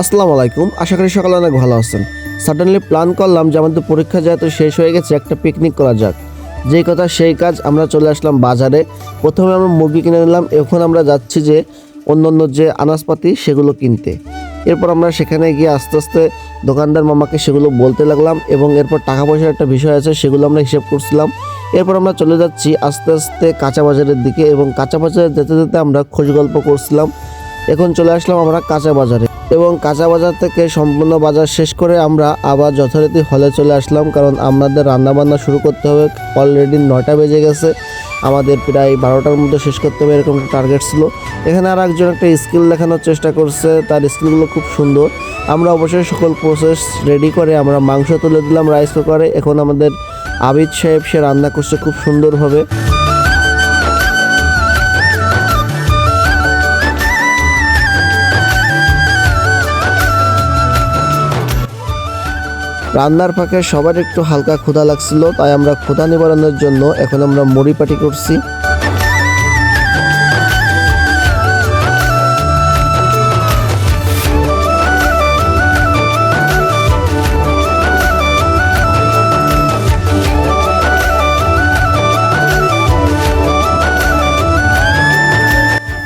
আসসালামু আলাইকুম। আশা করি সকালে অনেক ভালো আছেন। সাডেনলি প্ল্যান করলাম যে আমাদের পরীক্ষা যেহেতু শেষ হয়ে গেছে, একটা পিকনিক করা যাক। যেই কথা সেই কাজ আমরা চলে আসলাম বাজারে। প্রথমে আমরা মুরগি কিনে নিলাম। এখন আমরা যাচ্ছি যে অন্য অন্য যে আনাজপাতি, সেগুলো কিনতে। এরপর আমরা সেখানে গিয়ে আস্তে আস্তে দোকানদার মামাকে সেগুলো বলতে লাগলাম এবং এরপর টাকা পয়সার একটা বিষয় আছে, সেগুলো আমরা হিসেব করছিলাম। এরপর আমরা চলে যাচ্ছি আস্তে আস্তে কাঁচা বাজারের দিকে এবং কাঁচা বাজারে যেতে যেতে আমরা খোঁজ গল্প করছিলাম। এখন চলে আসলাম আমরা কাঁচা বাজারে। এবং কাঁচা বাজার থেকে সম্পূর্ণ বাজার শেষ করে আমরা আবার যথারীতি হলে চলে আসলাম, কারণ আমাদের রান্নাবান্না শুরু করতে হবে। অলরেডি নয়টা বেজে গেছে। আমাদের প্রায় বারোটার মধ্যে শেষ করতে হবে, এরকম একটা টার্গেট ছিল। এখানে আর একজন একটা স্কিল দেখানোর চেষ্টা করছে। তার স্কিলগুলো খুব সুন্দর। আমরা অবশ্যই সকল প্রসেস রেডি করে আমরা মাংস তুলে দিলাম রাইস কুকারে এখন আমাদের আবিদ সাহেব, সে রান্না করছে খুব সুন্দরভাবে। রান্নার ফাঁকে সবার একটু হালকা ক্ষুধা লাগছিল, তাই আমরা ক্ষুধা নিবারণের জন্য এখন আমরা মুড়ি পাটি করছি।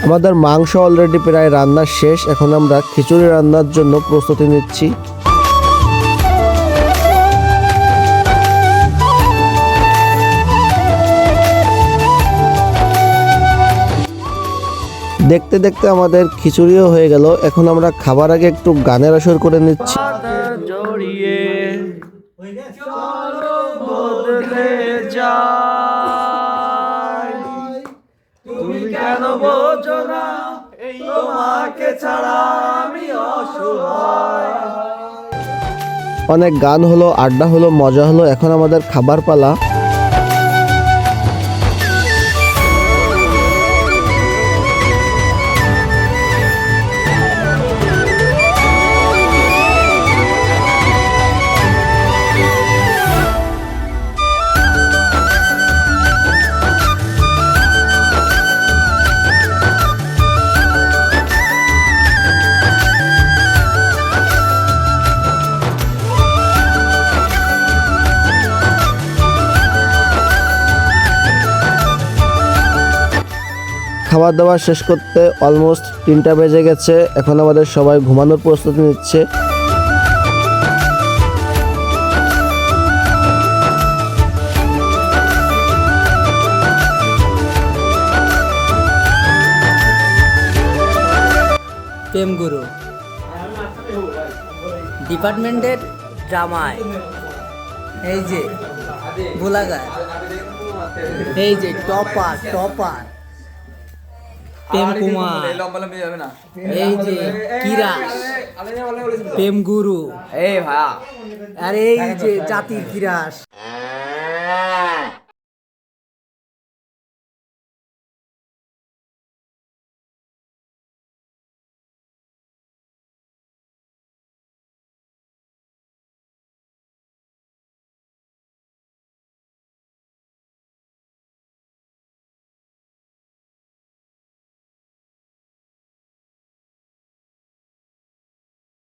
আমাদের মাংস অলরেডি প্রায় রান্না শেষ, এখন আমরা খিচুড়ি রান্নার জন্য প্রস্তুতি নিচ্ছি। দেখতে দেখতে আমাদের খিচুড়িও হয়ে গেল। এখন আমরা খাবার আগে একটু গানের আসর করে নিচ্ছি। অনেক গান হলো, আড্ডা হলো, মজা হলো, এখন আমাদের খাবার পালা। খাবার দাবার শেষ করতে অলমোস্ট তিনটা বেজে গেছে। এখন আমাদের সবাই ঘুমানোর প্রস্তুতি নিচ্ছে। প্রেমগুরু। ডিপার্টমেন্টের জামাই এই যে গোলাগার এই যে, টপার টপার। প্রেম কুমার। এই যে কিরাস প্রেম গুরু। এই ভাই আর এই যে জাতির কিরাস।